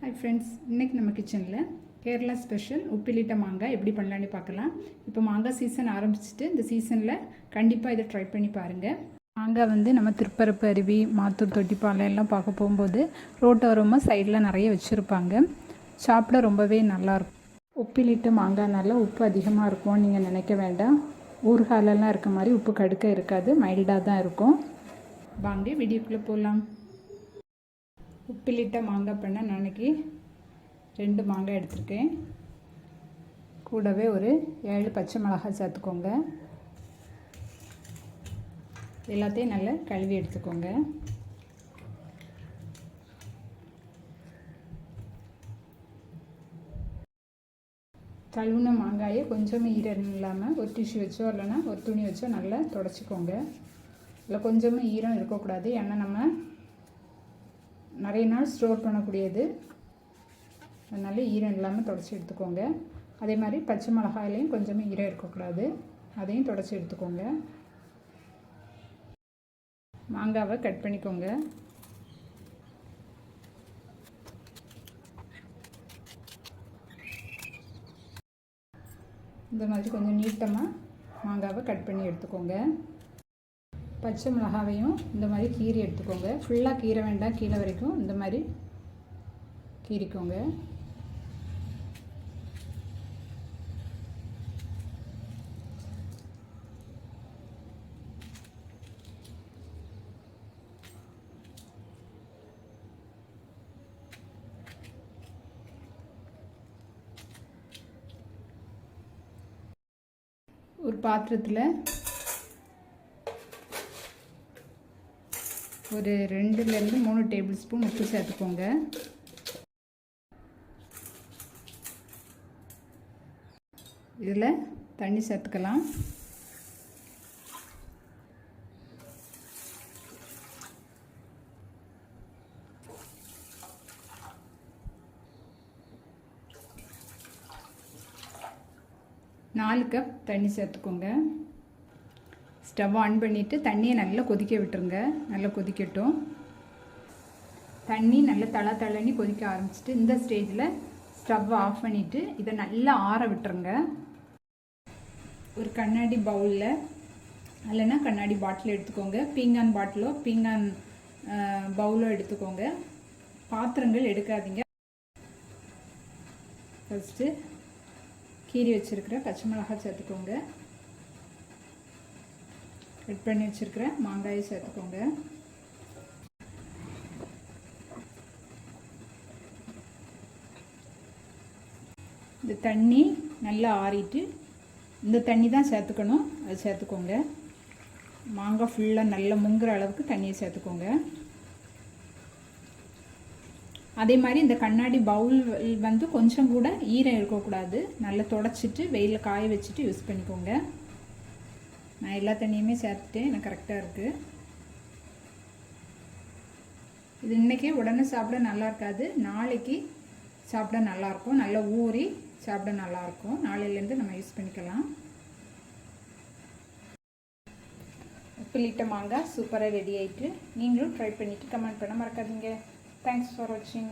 Hi friends இன்றைக்கி நம்ம கிச்சனில் கேரளா ஸ்பெஷல் உப்பிலிட்ட மாங்காய் எப்படி பண்ணலான்னு பார்க்கலாம். இப்போ மாங்காய் சீசன் ஆரம்பிச்சிட்டு இந்த சீசனில் கண்டிப்பாக இதை ட்ரை பண்ணி பாருங்கள் மாங்காய் வந்து நம்ம திருப்பரப்பு அருவி மாத்தூர் தொட்டிப்பாலம் எல்லாம் பார்க்க போகும்போது ரோட்டோரமாக சைடில் நிறைய வச்சுருப்பாங்க. சாப்பிட ரொம்பவே நல்லாயிருக்கும் உப்பிலிட்ட மாங்காய்னால உப்பு அதிகமாக இருக்கும்னு நீங்கள் நினைக்க வேண்டாம். ஊறுகாலெல்லாம் இருக்க மாதிரி உப்பு கடுக்க இருக்காது மைல்டாக தான் இருக்கும். வாங்க வீடியோக்குள்ளே போகலாம் உப்பிலிட்ட மாங்காய் பண்ணை. நான் ரெண்டு மாங்காய் எடுத்திருக்கேன். கூடவே ஒரு ஏழு பச்சை மிளகாய் சேர்த்துக்கோங்க. எல்லாத்தையும் நல்லா கழுவி எடுத்துக்கோங்க. கழுவுன மாங்காயை கொஞ்சம் ஈரம் இல்லாமல் ஒரு டிஷ்யூ வச்சோ இல்லைன்னா ஒரு துணி வச்சோ நல்லா தொடச்சிக்கோங்க. இல்லை கொஞ்சமும் ஈரம் இருக்கக்கூடாது. ஏன்னா நம்ம நிறைய நாள் ஸ்டோர் பண்ணக்கூடியது. அதனால் ஈரம் இல்லாமல் தொடச்சி எடுத்துக்கோங்க. அதே மாதிரி பச்சை மிளகாயிலையும் கொஞ்சமே ஈரம் இருக்கக்கூடாது. அதையும் தொடச்சி எடுத்துக்கோங்க. மாங்காவை கட் பண்ணிக்கோங்க. இந்த மாதிரி கொஞ்சம் நீட்டமாக மாங்காவை கட் பண்ணி எடுத்துக்கோங்க. பச்சை மிளகாவையும் இந்த மாதிரி கீரி எடுத்துக்கோங்க. ஃபுல்லாக கீரை வேண்டாம் கீழே வரைக்கும் இந்த மாதிரி கீரிக்கோங்க ஒரு பாத்திரத்தில் ஒரு ரெண்டுலேருந்து மூணு டேபிள் ஸ்பூன் உப்பு சேர்த்துக்கோங்க. இதில் தண்ணி சேர்த்துக்கலாம். நாலு கப் தண்ணி சேர்த்துக்கோங்க. ஸ்டவ் ஆன் பண்ணிவிட்டு தண்ணியை நல்லா கொதிக்க விட்டுருங்க. நல்லா கொதிக்கட்டும். தண்ணி நல்லா தள தளனி கொதிக்க ஆரம்பிச்சிட்டு இந்த ஸ்டேஜில் ஸ்டவ் ஆஃப் பண்ணிவிட்டு இதை நல்லா ஆற விட்டுருங்க. ஒரு கண்ணாடி பவுலில் இல்லைன்னா கண்ணாடி பாட்டில் எடுத்துக்கோங்க. பீங்கான் பாட்டிலோ பீங்கான் பவுலோ எடுத்துக்கோங்க. பாத்திரங்கள் எடுக்காதீங்க. ஃபஸ்ட்டு கீரி வச்சுருக்கிற பச்சை மிளகாய் சேர்த்துக்கோங்க. கட் பண்ணி வச்சுருக்கிறேன். மாங்காயை சேர்த்துக்கோங்க. இந்த தண்ணி நல்லா ஆறிட்டு இந்த தண்ணி தான் சேர்த்துக்கணும். அது சேர்த்துக்கோங்க. மாங்காய் ஃபுல்லாக நல்லா முங்குற அளவுக்கு தண்ணியை சேர்த்துக்கோங்க. அதே மாதிரி இந்த கண்ணாடி பவுல் வந்து கொஞ்சம் கூட ஈரம் இருக்கக்கூடாது. நல்லா தொடச்சிட்டு வெயிலில் காய வச்சுட்டு யூஸ் பண்ணிக்கோங்க. நான் எல்லா தண்ணியுமே சேர்த்துட்டேன் எனக்கு கரெக்டாக இருக்குது இது இன்றைக்கி உடனே சாப்பிட நல்லா இருக்காது. நாளைக்கு சாப்பிட நல்லாயிருக்கும் நல்லா ஊறி சாப்பிட நல்லாயிருக்கும் நாளையிலேருந்து நம்ம யூஸ் பண்ணிக்கலாம். உப்பிலிட்ட மாங்காய் சூப்பராக ரெடி ஆகிட்டு நீங்களும் ட்ரை பண்ணிவிட்டு கமெண்ட் பண்ண மறக்காதீங்க. தேங்க்ஸ் ஃபார் வாட்சிங்